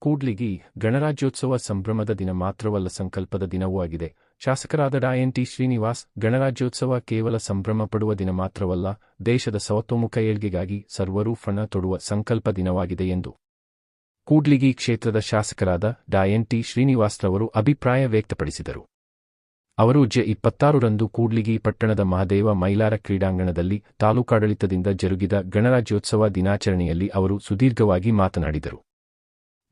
ಕೂಡ್ಲಿಗಿ ಗಣರಾಜ್ಯೋತ್ಸವ ಸಂಭ್ರಮದ ದಿನ ಮಾತ್ರವಲ್ಲ ಸಂಕಲ್ಪದ ದಿನವೂ ಆಗಿದೆ. ಶಾಸಕರಾದ ಡಾ. ಎನ್. ಟಿ. ಶ್ರೀನಿವಾಸ್, ಗಣರಾಜ್ಯೋತ್ಸವ ಕೇವಲ ಸಂಭ್ರಮ ಪಡುವ ದಿನ ಮಾತ್ರವಲ್ಲ, ದೇಶದ ಸವತೋಮುಖ ಏಳ್ಗೆಗಾಗಿ ಸರ್ವರೂ ಫಣ ತೊಡುವ ಸಂಕಲ್ಪ ದಿನವಾಗಿದೆ ಎಂದು ಕೂಡ್ಲಿಗಿ ಕ್ಷೇತ್ರದ ಶಾಸಕರಾದ ಡಾ. ಎನ್. ಟಿ. ಶ್ರೀನಿವಾಸ್ರವರು ಅಭಿಪ್ರಾಯ ವ್ಯಕ್ತಪಡಿಸಿದರು. ಅವರು ಜೆ ಇಪ್ಪತ್ತಾರರಂದು ಕೂಡ್ಲಿಗಿ ಪಟ್ಟಣದ ಮಹದೇವ ಮೈಲಾರ ಕ್ರೀಡಾಂಗಣದಲ್ಲಿ ತಾಲೂಕಾಡಳಿತದಿಂದ ಜರುಗಿದ ಗಣರಾಜ್ಯೋತ್ಸವ ದಿನಾಚರಣೆಯಲ್ಲಿ ಅವರು ಸುದೀರ್ಘವಾಗಿ ಮಾತನಾಡಿದರು.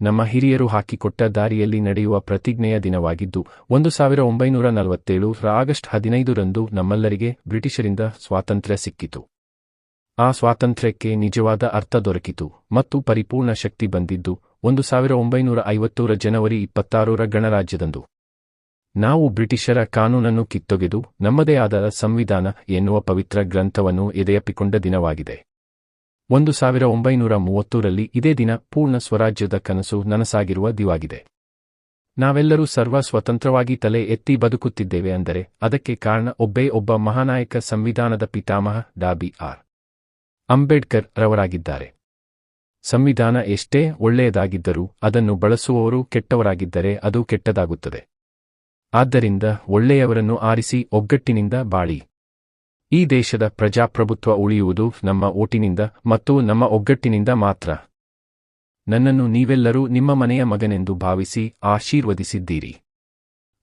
ನಮ್ಮ ಹಿರಿಯರು ಹಾಕಿಕೊಟ್ಟ ದಾರಿಯಲ್ಲಿ ನಡೆಯುವ ಪ್ರತಿಜ್ಞೆಯ ದಿನವಾಗಿದ್ದು, ಒಂದು ಸಾವಿರ ಒಂಬೈನೂರ ನಲವತ್ತೇಳು ಆಗಸ್ಟ್ ಹದಿನೈದರಂದು ನಮ್ಮೆಲ್ಲರಿಗೆ ಬ್ರಿಟಿಷರಿಂದ ಸ್ವಾತಂತ್ರ್ಯ ಸಿಕ್ಕಿತು. ಆ ಸ್ವಾತಂತ್ರ್ಯಕ್ಕೆ ನಿಜವಾದ ಅರ್ಥ ದೊರಕಿತು ಮತ್ತು ಪರಿಪೂರ್ಣ ಶಕ್ತಿ ಬಂದಿದ್ದು, ಒಂದು ಸಾವಿರ ಒಂಬೈನೂರ ಐವತ್ತೂರ ಜನವರಿ ಇಪ್ಪತ್ತಾರರ ಗಣರಾಜ್ಯದಂದು. ನಾವು ಬ್ರಿಟಿಷರ ಕಾನೂನನ್ನು ಕಿತ್ತೊಗೆದು, ನಮ್ಮದೇ ಆದ ಸಂವಿಧಾನ ಎನ್ನುವ ಪವಿತ್ರ ಗ್ರಂಥವನ್ನು ಎದೆಯಪ್ಪಿಕೊಂಡ ದಿನವಾಗಿದೆ. ಒಂದು ಸಾವಿರ ಒಂಬೈನೂರ ಮೂವತ್ತೂರಲ್ಲಿ ಇದೇ ದಿನ ಪೂರ್ಣ ಸ್ವರಾಜ್ಯದ ಕನಸು ನನಸಾಗಿರುವ ದಿವಾಗಿದೆ. ನಾವೆಲ್ಲರೂ ಸರ್ವ ಸ್ವತಂತ್ರವಾಗಿ ತಲೆ ಎತ್ತಿ ಬದುಕುತ್ತಿದ್ದೇವೆ ಅಂದರೆ ಅದಕ್ಕೆ ಕಾರಣ ಒಬ್ಬೇ ಒಬ್ಬ ಮಹಾನಾಯಕ ಸಂವಿಧಾನದ ಪಿತಾಮಹ ಡಾ ಬಿ ಆರ್. ಅಂಬೇಡ್ಕರ್ ರವರಾಗಿದ್ದಾರೆ. ಸಂವಿಧಾನ ಎಷ್ಟೇ ಒಳ್ಳೆಯದಾಗಿದ್ದರೂ ಅದನ್ನು ಬಳಸುವವರು ಕೆಟ್ಟವರಾಗಿದ್ದರೆ ಅದು ಕೆಟ್ಟದಾಗುತ್ತದೆ. ಆದ್ದರಿಂದ ಒಳ್ಳೆಯವರನ್ನು ಆರಿಸಿ ಒಗ್ಗಟ್ಟಿನಿಂದ ಬಾಳಿ. ಈ ದೇಶದ ಪ್ರಜಾಪ್ರಭುತ್ವ ಉಳಿಯುವುದು ನಮ್ಮ ಓಟಿನಿಂದ ಮತ್ತು ನಮ್ಮ ಒಗ್ಗಟ್ಟಿನಿಂದ ಮಾತ್ರ. ನನ್ನನ್ನು ನೀವೆಲ್ಲರೂ ನಿಮ್ಮ ಮನೆಯ ಮಗನೆಂದು ಭಾವಿಸಿ ಆಶೀರ್ವದಿಸಿದ್ದೀರಿ.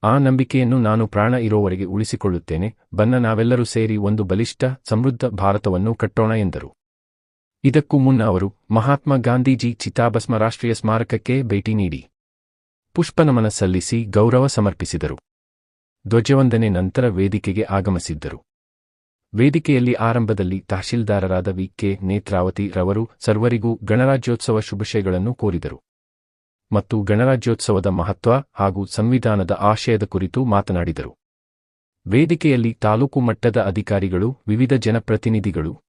ಆ ನಂಬಿಕೆಯನ್ನು ನಾನು ಪ್ರಾಣ ಇರೋವರೆಗೆ ಉಳಿಸಿಕೊಳ್ಳುತ್ತೇನೆ. ಬನ್ನ ನಾವೆಲ್ಲರೂ ಸೇರಿ ಒಂದು ಬಲಿಷ್ಠ, ಸಮೃದ್ಧ ಭಾರತವನ್ನು ಕಟ್ಟೋಣ ಎಂದರು. ಇದಕ್ಕೂ ಮುನ್ನ ಅವರು, ಮಹಾತ್ಮ ಗಾಂಧೀಜಿ ಚಿತಾಭಸ್ಮ ರಾಷ್ಟ್ರೀಯ ಸ್ಮಾರಕಕ್ಕೆ ಭೇಟಿ ನೀಡಿ. ಪುಷ್ಪನಮನ ಸಲ್ಲಿಸಿ ಗೌರವ ಸಮರ್ಪಿಸಿದರು. ಧ್ವಜವಂದನೆ ನಂತರ ವೇದಿಕೆಗೆ ಆಗಮಿಸಿದ್ದರು. ವೇದಿಕೆಯಲ್ಲಿ ಆರಂಭದಲ್ಲಿ ತಹಶೀಲ್ದಾರರಾದ ವಿ. ಕೆ. ನೇತ್ರಾವತಿ ರವರು ಸರ್ವರಿಗೂ ಗಣರಾಜ್ಯೋತ್ಸವ ಶುಭಾಶಯಗಳನ್ನು ಕೋರಿದರು. ಮತ್ತು ಗಣರಾಜ್ಯೋತ್ಸವದ ಮಹತ್ವ ಹಾಗೂ ಸಂವಿಧಾನದ ಆಶಯದ ಕುರಿತು ಮಾತನಾಡಿದರು. ವೇದಿಕೆಯಲ್ಲಿ ತಾಲೂಕು ಮಟ್ಟದ ಅಧಿಕಾರಿಗಳು, ವಿವಿಧ ಜನಪ್ರತಿನಿಧಿಗಳು,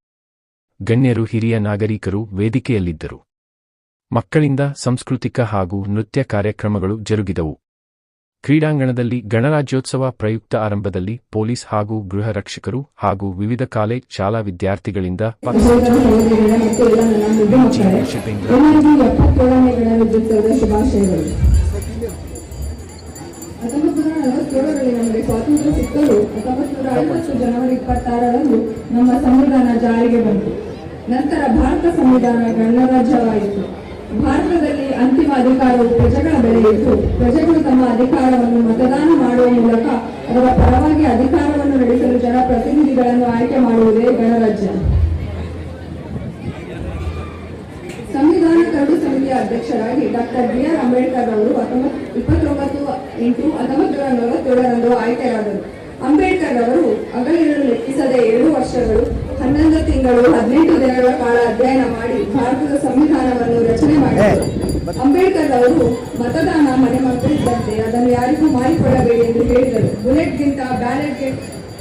ಗಣ್ಯರು, ಹಿರಿಯ ನಾಗರಿಕರು ವೇದಿಕೆಯಲ್ಲಿದ್ದರು. ಮಕ್ಕಳಿಂದ ಸಾಂಸ್ಕೃತಿಕ ಹಾಗೂ ನೃತ್ಯ ಕಾರ್ಯಕ್ರಮಗಳು ಜರುಗಿದವು. ಕ್ರೀಡಾಂಗಣದಲ್ಲಿ ಗಣರಾಜ್ಯೋತ್ಸವ ಪ್ರಯುಕ್ತ ಆರಂಭದಲ್ಲಿ ಪೊಲೀಸ್ ಹಾಗೂ ಗೃಹ ರಕ್ಷಕರು ಹಾಗೂ ವಿವಿಧ ಕಾಲೇಜ್ ಶಾಲಾ ವಿದ್ಯಾರ್ಥಿಗಳಿಂದ ಸ್ವಾತಂತ್ರ್ಯ ನಮ್ಮ ಸಂವಿಧಾನ ಜಾರಿಗೆ ಬಂತು ನಂತರ ಭಾರತ ಸಂವಿಧಾನ ಗಣರಾಜ್ಯವಾಯಿತು ಅಂತಿಮ ಅಧಿಕಾರವು ಪ್ರಜೆಗಳ ಬೆಳೆಯಿತು ಪ್ರಜೆಗಳು ತಮ್ಮ ಅಧಿಕಾರವನ್ನು ಮತದಾನ ಮಾಡುವ ಮೂಲಕ ಅದರ ಪರವಾಗಿ ಅಧಿಕಾರವನ್ನು ನಡೆಸಲು ಜನಪ್ರತಿನಿಧಿಗಳನ್ನು ಆಯ್ಕೆ ಮಾಡುವುದೇ ಗಣರಾಜ್ಯ. ಸಂವಿಧಾನ ಕರಡು ಸಮಿತಿಯ ಅಧ್ಯಕ್ಷರಾಗಿ ಡಾಕ್ಟರ್ ಬಿ ಆರ್ ಅಂಬೇಡ್ಕರ್ ಅವರು ಇಪ್ಪತ್ತೊಂಬತ್ತು ಎಂಟು ಹತ್ತೊಂಬತ್ತು ನೂರ ನಲವತ್ತೇಳರಂದು ಆಯ್ಕೆಯಾದರು. ಅಂಬೇಡ್ಕರ್ ಅವರು ಅಗಲಿರಲು ಲೆಕ್ಕಿಸದೆ ಏಳು ವರ್ಷಗಳು, ಹನ್ನೊಂದು ತಿಂಗಳು, ಹದಿನೆಂಟು ದಿನಗಳ ಕಾಲ ಅಧ್ಯಯನ ಮಾಡಿ ಭಾರತದ ಸಂವಿಧಾನವನ್ನು ರಚನೆ ಮಾಡಿದರು. ಅಂಬೇಡ್ಕರ್ ಅವರು ಮತದಾನ ಮನೆ ಮಕ್ಕಳಿದ್ದಂತೆ ಅದನ್ನು ಯಾರಿಗೂ ಮಾಡಿಕೊಳ್ಳಬೇಡಿ ಎಂದು ಹೇಳಿದರು. ಬುಲೆಟ್ಗಿಂತ ಬ್ಯಾಲೆಟ್ಗೆ,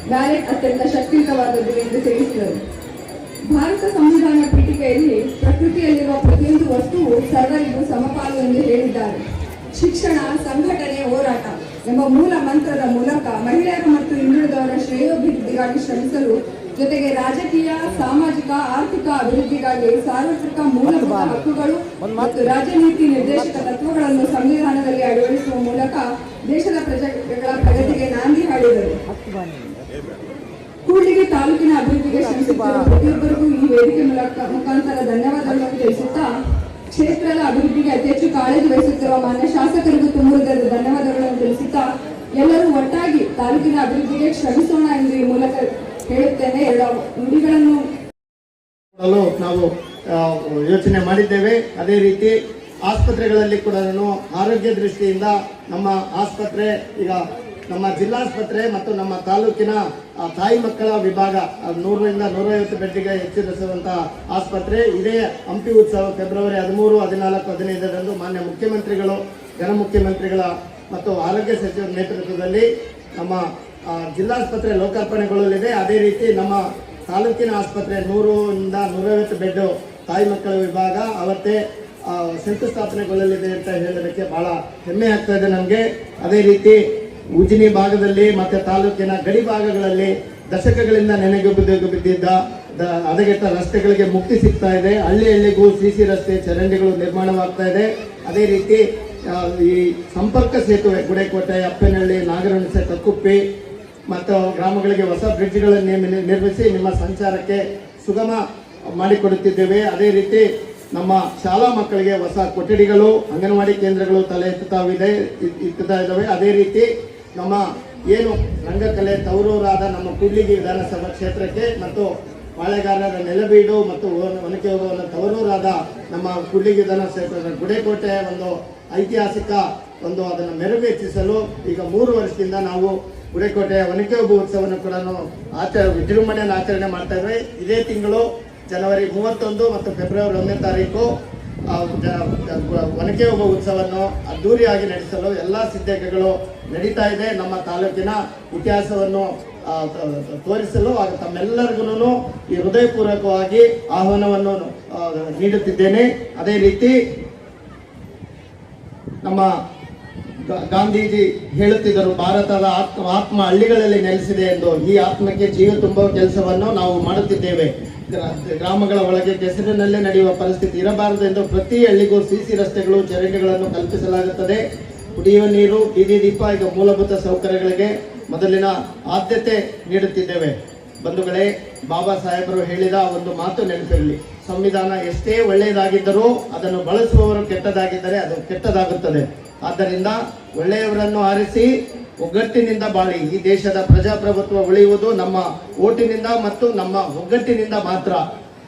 ಬ್ಯಾಲೆಟ್ ಅತ್ಯಂತ ಶಕ್ತಿಯುತವಾದದ್ದು ಎಂದು ತಿಳಿಸಿದರು. ಭಾರತ ಸಂವಿಧಾನ ಪೀಠಿಕೆಯಲ್ಲಿ ಪ್ರಕೃತಿಯಲ್ಲಿರುವ ಪ್ರತಿಯೊಂದು ವಸ್ತುವು ಸರ್ವರಿಗೂ ಸಮಪಾಲು ಎಂದು ಹೇಳಿದ್ದಾರೆ. ಶಿಕ್ಷಣ, ಸಂಘಟನೆ, ಹೋರಾಟ ಎಂಬ ಮೂಲ ಮಂತ್ರದ ಮೂಲಕ ಮಹಿಳೆಯರು ಮತ್ತು ಹಿಂದುಳಿದವರ ಶ್ರೇಯೋಭಿವೃದ್ಧಿಗಾಗಿ ಶ್ರಮಿಸಲು ಜೊತೆಗೆ ರಾಜಕೀಯ ಸಾಮಾಜಿಕ ಆರ್ಥಿಕ ಅಭಿವೃದ್ಧಿಗಾಗಿ ಸಾರ್ವತ್ರಿಕ ಮೂಲಭೂತ ಹಕ್ಕುಗಳು ಮತ್ತು ರಾಜನೀತಿ ನಿರ್ದೇಶಕ ತತ್ವಗಳನ್ನು ಸಂವಿಧಾನದಲ್ಲಿ ಅಳವಡಿಸುವ ಮೂಲಕ ದೇಶದ ಪ್ರಜೆಗಳ ಪ್ರಗತಿಗೆ ನಾಂದಿ ಹಾಡಿದರು. ಕೂಡಲಿಗೆ ತಾಲೂಕಿನ ಅಭಿವೃದ್ಧಿಗೆ ಶ್ರಮಿಸುತ್ತಿರುವ ಪ್ರತಿಯೊಬ್ಬರಿಗೂ ಈ ವೇದಿಕೆ ಮೂಲಕ ಮುಖಾಂತರ ಧನ್ಯವಾದಗಳನ್ನು ತಿಳಿಸುತ್ತಾ ಕ್ಷೇತ್ರದ ಅಭಿವೃದ್ಧಿಗೆ ಅತಿ ಹೆಚ್ಚು ಕಾಳಜಿ ವಹಿಸುತ್ತಿರುವ ಮಾನ್ಯ ಶಾಸಕರಿಗೂ ತುಂಬ ಹೃದಯದ ಧನ್ಯವಾದಗಳನ್ನು ತಿಳಿಸುತ್ತಾ ಎಲ್ಲರೂ ಒಟ್ಟಾಗಿ ತಾಲೂಕಿನ ಅಭಿವೃದ್ಧಿಗೆ ಶ್ರಮಿಸೋಣ ಎಂದು ಈ ಮೂಲಕ ಹೇಳುತ್ತೇನೆ ನುಡಿಗಳನ್ನು ನಾವು ಯೋಚನೆ ಮಾಡಿದ್ದೇವೆ. ಅದೇ ರೀತಿ ಆಸ್ಪತ್ರೆಗಳಲ್ಲಿ ಕೂಡ ಆರೋಗ್ಯ ದೃಷ್ಟಿಯಿಂದ ನಮ್ಮ ಆಸ್ಪತ್ರೆ, ಈಗ ನಮ್ಮ ಜಿಲ್ಲಾಸ್ಪತ್ರೆ ಮತ್ತು ನಮ್ಮ ತಾಲೂಕಿನ ತಾಯಿ ಮಕ್ಕಳ ವಿಭಾಗ ನೂರರಿಂದ ನೂರೈವತ್ತು ಬೆಡ್ಗೆ ಹೆಚ್ಚಿರಿಸುವಂತಹ ಆಸ್ಪತ್ರೆ. ಇದೇ ಹಂಪಿ ಉತ್ಸವ ಫೆಬ್ರವರಿ ಹದಿಮೂರು, ಹದಿನಾಲ್ಕು, ಹದಿನೈದರಂದು ಮಾನ್ಯ ಮುಖ್ಯಮಂತ್ರಿಗಳು ಜನ ಮುಖ್ಯಮಂತ್ರಿಗಳ ಮತ್ತು ಆರೋಗ್ಯ ಸಚಿವರ ನೇತೃತ್ವದಲ್ಲಿ ನಮ್ಮ ಜಿಲ್ಲಾಸ್ಪತ್ರೆ ಲೋಕಾರ್ಪಣೆಗೊಳ್ಳಲಿದೆ ಅದೇ ರೀತಿ ನಮ್ಮ ತಾಲೂಕಿನ ಆಸ್ಪತ್ರೆ ನೂರರಿಂದ ನೂರೈವತ್ತು ಬೆಡ್ ತಾಯಿ ಮಕ್ಕಳ ವಿಭಾಗ ಅವತ್ತೇ ಶಂಕುಸ್ಥಾಪನೆಗೊಳ್ಳಲಿದೆ ಅಂತ ಹೇಳೋದಕ್ಕೆ ಬಹಳ ಹೆಮ್ಮೆ ಆಗ್ತಾ ಇದೆ ನಮಗೆ. ಅದೇ ರೀತಿ ಉಜಿನಿ ಭಾಗದಲ್ಲಿ ಮತ್ತು ತಾಲೂಕಿನ ಗಡಿ ಭಾಗಗಳಲ್ಲಿ ದಶಕಗಳಿಂದ ನೆನೆಗುಬಿದ್ದು ಬಿದ್ದಿದ್ದ ಹದಗೆಟ್ಟ ರಸ್ತೆಗಳಿಗೆ ಮುಕ್ತಿ ಸಿಗ್ತಾ ಇದೆ. ಹಳ್ಳಿ ಹಳ್ಳಿಗೂ ಸಿ ಸಿ ರಸ್ತೆ ಚರಂಡಿಗಳು ನಿರ್ಮಾಣವಾಗ್ತಾ ಇದೆ. ಅದೇ ರೀತಿ ಈ ಸಂಪರ್ಕ ಸೇತುವೆ ಗುಡೇಕೋಟೆ, ಅಪ್ಪನಹಳ್ಳಿ, ನಾಗರಹಣಸೆ ಕಕ್ಕುಪ್ಪಿ ಮತ್ತು ಗ್ರಾಮಗಳಿಗೆ ಹೊಸ ಬ್ರಿಡ್ಜ್ಗಳನ್ನು ನಿರ್ಮಿಸಿ ನಿಮ್ಮ ಸಂಚಾರಕ್ಕೆ ಸುಗಮ ಮಾಡಿಕೊಡುತ್ತಿದ್ದೇವೆ. ಅದೇ ರೀತಿ ನಮ್ಮ ಶಾಲಾ ಮಕ್ಕಳಿಗೆ ಹೊಸ ಕೊಠಡಿಗಳು, ಅಂಗನವಾಡಿ ಕೇಂದ್ರಗಳು ತಲೆ ಎತ್ತುತ್ತಾವಿದೆ ಇತ್ತುತ್ತಾ ಇದ್ದಾವೆ. ಅದೇ ರೀತಿ ನಮ್ಮ ಏನು ರಂಗಕಲೆ ತವರೂರಾದ ನಮ್ಮ ಕೂಡ್ಲಿಗಿ ವಿಧಾನಸಭಾ ಕ್ಷೇತ್ರಕ್ಕೆ ಮತ್ತು ಮಳೆಗಾರರ ನೆಲಬೀಡು ಮತ್ತು ಒನ- ಒನಕೆ ಓಬವ್ವನ ತವರೂರಾದ ನಮ್ಮ ಕೂಡ್ಲಿಗಿ ವಿಧಾನಸಭಾ ಕ್ಷೇತ್ರದ ಗುಡೇಕೋಟೆ ಒಂದು ಐತಿಹಾಸಿಕ ಒಂದು ಅದನ್ನು ಮೆರುಗು ಹೆಚ್ಚಿಸಲು ಈಗ ಮೂರು ವರ್ಷದಿಂದ ನಾವು ಗುಡಿಕೋಟೆ ಒನಕೆ ಹಬ್ಬ ಉತ್ಸವವನ್ನು ಕೂಡ ಆಚರ ವಿಜೃಂಭಣೆಯನ್ನು ಆಚರಣೆ ಮಾಡ್ತಾ ಇದ್ದೇವೆ ಇದೇ ತಿಂಗಳು ಜನವರಿ ಮೂವತ್ತೊಂದು ಮತ್ತು ಫೆಬ್ರವರಿ ಒಂದನೇ ತಾರೀಕು ಒನಕೆ ಒಬ್ಬ ಉತ್ಸವವನ್ನು ಅದ್ದೂರಿಯಾಗಿ ನಡೆಸಲು ಎಲ್ಲ ಸಿದ್ಧತೆಗಳು ನಡೀತಾ ಇದೆ. ನಮ್ಮ ತಾಲೂಕಿನ ಇತಿಹಾಸವನ್ನು ತೋರಿಸಲು ಹಾಗೂ ತಮ್ಮೆಲ್ಲರಿಗೂ ಈ ಹೃದಯಪೂರ್ವಕವಾಗಿ ಆಹ್ವಾನವನ್ನು ನೀಡುತ್ತಿದ್ದೇನೆ. ಅದೇ ರೀತಿ ನಮ್ಮ ಗಾಂಧೀಜಿ ಹೇಳುತ್ತಿದ್ದರು, ಭಾರತದ ಆತ್ಮ ಆತ್ಮ ಹಳ್ಳಿಗಳಲ್ಲಿ ನೆಲೆಸಿದೆ ಎಂದು. ಈ ಆತ್ಮಕ್ಕೆ ಜೀವ ತುಂಬುವ ಕೆಲಸವನ್ನು ನಾವು ಮಾಡುತ್ತಿದ್ದೇವೆ. ಗ್ರಾ- ಗ್ರಾಮಗಳ ಒಳಗೆ ಕೆಸರಿನಲ್ಲೇ ನಡೆಯುವ ಪರಿಸ್ಥಿತಿ ಇರಬಾರದು ಎಂದು ಪ್ರತಿ ಹಳ್ಳಿಗೂ ಸಿಸಿ ರಸ್ತೆಗಳು, ಚರಂಡಿಗಳನ್ನು ಕಲ್ಪಿಸಲಾಗುತ್ತದೆ. ಕುಡಿಯುವ ನೀರು, ಬೀದಿ ದೀಪ, ಈಗ ಮೂಲಭೂತ ಸೌಕರ್ಯಗಳಿಗೆ ಮೊದಲಿನ ಆದ್ಯತೆ ನೀಡುತ್ತಿದ್ದೇವೆ. ಬಂಧುಗಳೇ, ಬಾಬಾ ಸಾಹೇಬರು ಹೇಳಿದ ಒಂದು ಮಾತು ನೆನಪಿರಲಿ. ಸಂವಿಧಾನ ಎಷ್ಟೇ ಒಳ್ಳೆಯದಾಗಿದ್ದರೂ ಅದನ್ನು ಬಳಸುವವರು ಕೆಟ್ಟದಾಗಿದ್ದರೆ ಅದು ಕೆಟ್ಟದಾಗುತ್ತದೆ. ಆದ್ದರಿಂದ ಒಳ್ಳೆಯವರನ್ನು ಆರಿಸಿ ಒಗ್ಗಟ್ಟಿನಿಂದ ಬಾಳಿ ಈ ದೇಶದ ಪ್ರಜಾಪ್ರಭುತ್ವ ಉಳಿಯುವುದು ನಮ್ಮ ಓಟಿನಿಂದ ಮತ್ತು ನಮ್ಮ ಒಗ್ಗಟ್ಟಿನಿಂದ ಮಾತ್ರ.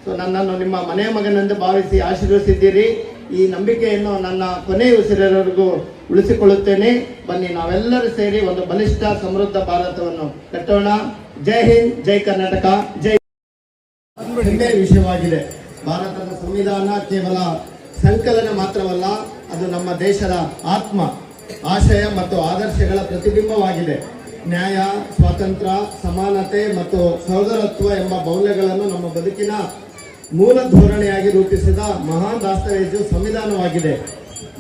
ಸೊ ನನ್ನನ್ನು ನಿಮ್ಮ ಮನೆಯ ಮಗನೆಂದು ಭಾವಿಸಿ ಆಶೀರ್ವಿಸಿದ್ದೀರಿ ಈ ನಂಬಿಕೆಯನ್ನು ನನ್ನ ಕೊನೆಯ ಉಸಿರವರೆಗೂ ಉಳಿಸಿಕೊಳ್ಳುತ್ತೇನೆ. ಬನ್ನಿ, ನಾವೆಲ್ಲರೂ ಸೇರಿ ಒಂದು ಬಲಿಷ್ಠ ಸಮೃದ್ಧ ಭಾರತವನ್ನು ಕಟ್ಟೋಣ. ಜೈ ಹಿಂದ್, ಜೈ ಕರ್ನಾಟಕ, ಜೈ ವಿಷಯವಾಗಿದೆ. ಭಾರತದ ಸಂವಿಧಾನ ಕೇವಲ ಸಂಕಲನ ಮಾತ್ರವಲ್ಲ ಅದು ನಮ್ಮ ದೇಶದ ಆತ್ಮ, ಆಶಯ ಮತ್ತು ಆದರ್ಶಗಳ ಪ್ರತಿಬಿಂಬವಾಗಿದೆ. ನ್ಯಾಯ, ಸ್ವಾತಂತ್ರ್ಯ, ಸಮಾನತೆ ಮತ್ತು ಸಹೋದರತ್ವ ಎಂಬ ಮೌಲ್ಯಗಳನ್ನು ನಮ್ಮ ಬದುಕಿನ ಮೂಲ ಧೋರಣೆಯಾಗಿ ರೂಪಿಸಿದ ಮಹಾನ್ ದಾಸ್ತಾವೇಜು ಸಂವಿಧಾನವಾಗಿದೆ.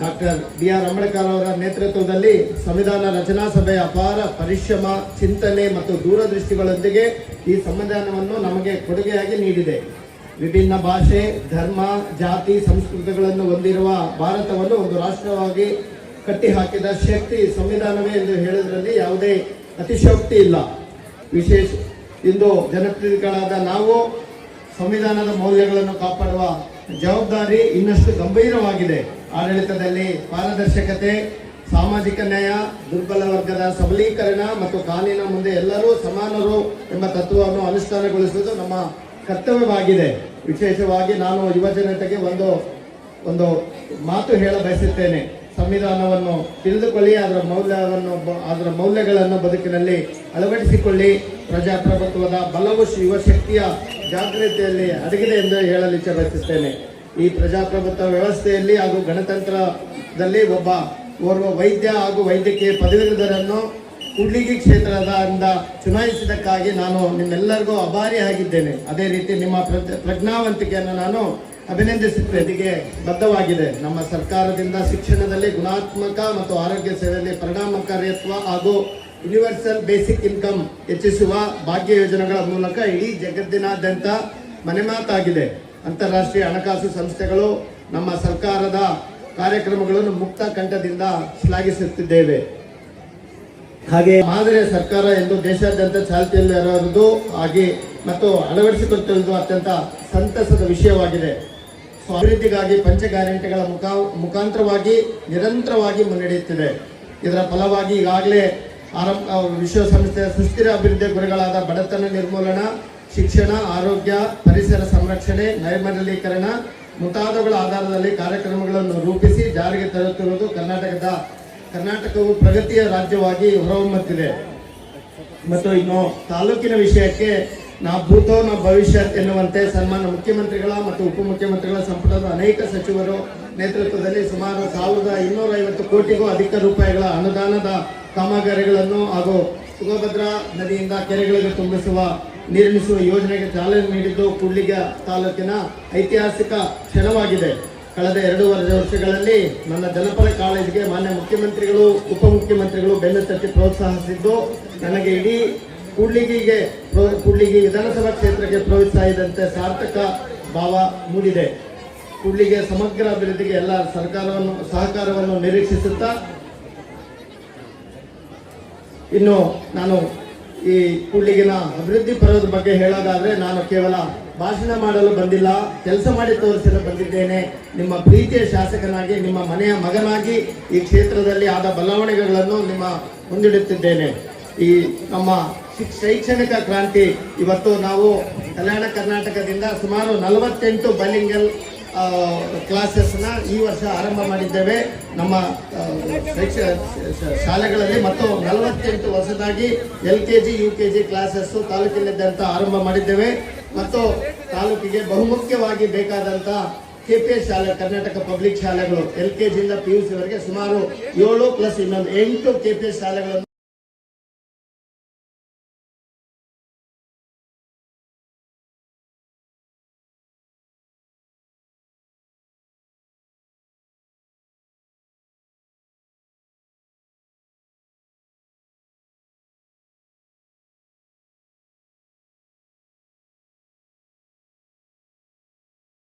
ಡಾಕ್ಟರ್ ಬಿ ಆರ್ ಅಂಬೇಡ್ಕರ್ ಅವರ ನೇತೃತ್ವದಲ್ಲಿ ಸಂವಿಧಾನ ರಚನಾ ಸಭೆಯ ಅಪಾರ ಪರಿಶ್ರಮ, ಚಿಂತನೆ ಮತ್ತು ದೂರದೃಷ್ಟಿಗಳೊಂದಿಗೆ ಈ ಸಂವಿಧಾನವನ್ನು ನಮಗೆ ಕೊಡುಗೆಯಾಗಿ ನೀಡಿದೆ. ವಿಭಿನ್ನ ಭಾಷೆ, ಧರ್ಮ, ಜಾತಿ, ಸಂಸ್ಕೃತಿಗಳನ್ನು ಹೊಂದಿರುವ ಭಾರತವನ್ನು ಒಂದು ರಾಷ್ಟ್ರವಾಗಿ ಕಟ್ಟಿಹಾಕಿದ ಶಕ್ತಿ ಸಂವಿಧಾನವೇ ಎಂದು ಹೇಳುವುದರಲ್ಲಿ ಯಾವುದೇ ಅತಿಶಕ್ತಿ ಇಲ್ಲ. ವಿಶೇಷ, ಇಂದು ಜನಪ್ರತಿನಿಧಿಗಳಾದ ನಾವು ಸಂವಿಧಾನದ ಮೌಲ್ಯಗಳನ್ನು ಕಾಪಾಡುವ ಜವಾಬ್ದಾರಿ ಇನ್ನಷ್ಟು ಗಂಭೀರವಾಗಿದೆ. ಆಡಳಿತದಲ್ಲಿ ಪಾರದರ್ಶಕತೆ, ಸಾಮಾಜಿಕ ನ್ಯಾಯ, ದುರ್ಬಲ ವರ್ಗದ ಸಬಲೀಕರಣ ಮತ್ತು ಕಾನೂನಿನ ಮುಂದೆ ಎಲ್ಲರೂ ಸಮಾನರು ಎಂಬ ತತ್ವವನ್ನು ಅನುಷ್ಠಾನಗೊಳಿಸುವುದು ನಮ್ಮ ಕರ್ತವ್ಯವಾಗಿದೆ. ವಿಶೇಷವಾಗಿ ನಾನು ಯುವ ಜನತೆಗೆ ಒಂದು ಒಂದು ಮಾತು ಹೇಳ ಬಯಸುತ್ತೇನೆ. ಸಂವಿಧಾನವನ್ನು ತಿಳಿದುಕೊಳ್ಳಿ, ಅದರ ಮೌಲ್ಯವನ್ನು ಅದರ ಮೌಲ್ಯಗಳನ್ನು ಬದುಕಿನಲ್ಲಿ ಅಳವಡಿಸಿಕೊಳ್ಳಿ. ಪ್ರಜಾಪ್ರಭುತ್ವದ ಬಲವು ಯುವಶಕ್ತಿಯ ಯುವ ಶಕ್ತಿಯ ಜಾಗೃತಿಯಲ್ಲಿ ಅಡಗಿದೆ ಎಂದು ಹೇಳಲು ಇಚ್ಛೆ ಬಯಸುತ್ತೇನೆ. ಈ ಪ್ರಜಾಪ್ರಭುತ್ವ ವ್ಯವಸ್ಥೆಯಲ್ಲಿ ಹಾಗೂ ಗಣತಂತ್ರದಲ್ಲಿ ಒಬ್ಬ ಓರ್ವ ವೈದ್ಯ ಹಾಗೂ ವೈದ್ಯಕೀಯ ಪದವೀಧರನ್ನು ಕೂಡ್ಲಿಗಿ ಕ್ಷೇತ್ರದಿಂದ ಚುನಾಯಿಸಿದ್ದಕ್ಕಾಗಿ ನಾನು ನಿಮ್ಮೆಲ್ಲರಿಗೂ ಅಭಾರಿಯಾಗಿದ್ದೇನೆ ಅದೇ ರೀತಿ ನಿಮ್ಮ ಪ್ರಜ್ಞ- ಪ್ರಜ್ಞಾವಂತಿಕೆಯನ್ನು ನಾನು ಅಭಿನಂದಿಸುತ್ತೇನೆ ಅದಕ್ಕೆ ಬದ್ಧವಾಗಿದೆ. ನಮ್ಮ ಸರ್ಕಾರದಿಂದ ಶಿಕ್ಷಣದಲ್ಲಿ ಗುಣಾತ್ಮಕ ಮತ್ತು ಆರೋಗ್ಯ ಸೇವೆಯಲ್ಲಿ ಪರಿಣಾಮಕಾರಿತ್ವ ಹಾಗೂ ಯೂನಿವರ್ಸಲ್ ಬೇಸಿಕ್ ಇನ್ಕಮ್ ಹೆಚ್ಚಿಸುವ ಭಾಗ್ಯ ಯೋಜನೆಗಳ ಮೂಲಕ ಇಡೀ ಜಗತ್ತಿನಾದ್ಯಂತ ಮನೆಮಾತಾಗಿದೆ. ಅಂತಾರಾಷ್ಟ್ರೀಯ ಹಣಕಾಸು ಸಂಸ್ಥೆಗಳು ನಮ್ಮ ಸರ್ಕಾರದ ಕಾರ್ಯಕ್ರಮಗಳನ್ನು ಮುಕ್ತ ಕಂಠದಿಂದ ಶ್ಲಾಘಿಸುತ್ತಿದ್ದೇವೆ. ಹಾಗೆ ಮಾದರಿಯ ಸರ್ಕಾರ ಎಂದು ದೇಶಾದ್ಯಂತ ಚಾಲ್ತಿಯಲ್ಲಿರುವುದು ಹಾಗೆ ಮತ್ತು ಅಳವಡಿಸಿಕೊಳ್ಳುವುದು ಅತ್ಯಂತ ಸಂತಸದ ವಿಷಯವಾಗಿದೆ. ಅಭಿವೃದ್ಧಿಗಾಗಿ ಪಂಚ ಗ್ಯಾರಂಟಿಗಳ ಮುಖಾ ಮುಖಾಂತರವಾಗಿ ನಿರಂತರವಾಗಿ ಮುನ್ನಡೆಯುತ್ತಿದೆ. ಇದರ ಫಲವಾಗಿ ಈಗಾಗಲೇ ಆರಂಭ, ವಿಶ್ವಸಂಸ್ಥೆಯ ಸುಸ್ಥಿರ ಅಭಿವೃದ್ಧಿ ಗುರಿಗಳಾದ ಬಡತನ ನಿರ್ಮೂಲನ, ಶಿಕ್ಷಣ, ಆರೋಗ್ಯ, ಪರಿಸರ ಸಂರಕ್ಷಣೆ, ನೈರ್ಮಲ್ಯೀಕರಣ, ಮುಂತಾದವುಗಳ ಆಧಾರದಲ್ಲಿ ಕಾರ್ಯಕ್ರಮಗಳನ್ನು ರೂಪಿಸಿ ಜಾರಿಗೆ ತರುತ್ತಿರುವುದು ಕರ್ನಾಟಕದ ಕರ್ನಾಟಕವು ಪ್ರಗತಿಯ ರಾಜ್ಯವಾಗಿ ಹೊರಹೊಮ್ಮುತ್ತಿದೆ. ಮತ್ತು ಇನ್ನು ತಾಲೂಕಿನ ವಿಷಯಕ್ಕೆ ನಾ ಭೂತೋ ನಾ ಭವಿಷ್ಯತ್ ಎನ್ನುವಂತೆ ಸನ್ಮಾನ್ಯ ಮುಖ್ಯಮಂತ್ರಿಗಳ ಮತ್ತು ಉಪಮುಖ್ಯಮಂತ್ರಿಗಳ ಸಂಪುಟದ ಅನೇಕ ಸಚಿವರು ನೇತೃತ್ವದಲ್ಲಿ ಸುಮಾರು ಸಾವಿರದ ಇನ್ನೂರ ಐವತ್ತು ಕೋಟಿಗೂ ಅಧಿಕ ರೂಪಾಯಿಗಳ ಅನುದಾನದ ಕಾಮಗಾರಿಗಳನ್ನು ಹಾಗೂ ತುಂಗಭದ್ರಾ ನದಿಯಿಂದ ಕೆರೆಗಳಿಗೆ ತುಂಬಿಸುವ ನಿರ್ಮಿಸುವ ಯೋಜನೆಗೆ ಚಾಲನೆ ನೀಡಿದ್ದು ಕೂಡ್ಲಿಗ ತಾಲೂಕಿನ ಐತಿಹಾಸಿಕ ಕ್ಷಣವಾಗಿದೆ. ಕಳೆದ ಎರಡೂವರೆ ವರ್ಷಗಳಲ್ಲಿ ನನ್ನ ಜನಪದ ಕಾಲೇಜಿಗೆ ಮಾನ್ಯ ಮುಖ್ಯಮಂತ್ರಿಗಳು, ಉಪಮುಖ್ಯಮಂತ್ರಿಗಳು ಬೆನ್ನು ತಟ್ಟಿ ಪ್ರೋತ್ಸಾಹಿಸಿದ್ದು, ನನಗೆ ಇಡೀ ಕೂಡ್ಲಿಗಿಗೆ ಕೂಡ್ಲಿಗಿ ವಿಧಾನಸಭಾ ಕ್ಷೇತ್ರಕ್ಕೆ ಪ್ರೋತ್ಸಾಹಿಸಿದಂತೆ ಸಾರ್ಥಕ ಭಾವ ಮೂಡಿದೆ. ಕೂಡ್ಲಿಗೆ ಸಮಗ್ರ ಅಭಿವೃದ್ಧಿಗೆ ಎಲ್ಲ ಸರ್ಕಾರವನ್ನು ಸಹಕಾರವನ್ನು ನಿರೀಕ್ಷಿಸುತ್ತಾ, ಇನ್ನು ನಾನು ಈ ಕೂಡ್ಲಿಗಿನ ಅಭಿವೃದ್ಧಿ ಪರ್ವದ ಬಗ್ಗೆ ಹೇಳೋದಾದ್ರೆ ನಾನು ಕೇವಲ ಭಾಷಣ ಮಾಡಲು ಬಂದಿಲ್ಲ, ಕೆಲಸ ಮಾಡಿ ತೋರಿಸಲು ಬಂದಿದ್ದೇನೆ. ನಿಮ್ಮ ಪ್ರೀತಿಯ ಶಾಸಕನಾಗಿ, ನಿಮ್ಮ ಮನೆಯ ಮಗನಾಗಿ ಈ ಕ್ಷೇತ್ರದಲ್ಲಿ ಆದ ಬದಲಾವಣೆಗಳನ್ನು ನಿಮ್ಮ ಮುಂದಿಡುತ್ತಿದ್ದೇನೆ. ಈ ನಮ್ಮ ಶೈಕ್ಷಣಿಕ ಕ್ರಾಂತಿ, ಇವತ್ತು ನಾವು ಕಲ್ಯಾಣ ಕರ್ನಾಟಕದಿಂದ ಸುಮಾರು ನಲವತ್ತೆಂಟು ಬೈಲಿಂಗಲ್ ಕ್ಲಾಸಸ್ನ ಈ ವರ್ಷ ಆರಂಭ ಮಾಡಿದ್ದೇವೆ. ನಮ್ಮ ಶಾಲೆಗಳಲ್ಲಿ ಮತ್ತು ನಲವತ್ತೆಂಟು ಹೊಸದಾಗಿ L K G, U K G classes ತಾಲೂಕಿನಾದ್ಯಂತ ಆರಂಭ ಮಾಡಿದ್ದೇವೆ. ಮತ್ತು ತಾಲೂಕಿಗೆ ಬಹುಮುಖ್ಯವಾಗಿ ಬೇಕಾದಂಥ ಕೆ ಪಿ ಎಸ್ ಶಾಲೆ, ಕರ್ನಾಟಕ ಪಬ್ಲಿಕ್ ಶಾಲೆಗಳು ಎಲ್ ಕೆ ಜಿಯಿಂದ ಪಿ ಯು ಸಿವರೆಗೆ ಸುಮಾರು ಏಳು ಪ್ಲಸ್ ಇನ್ನೊಂದು ಎಂಟು ಕೆ ಪಿ ಎಸ್ ಶಾಲೆಗಳನ್ನು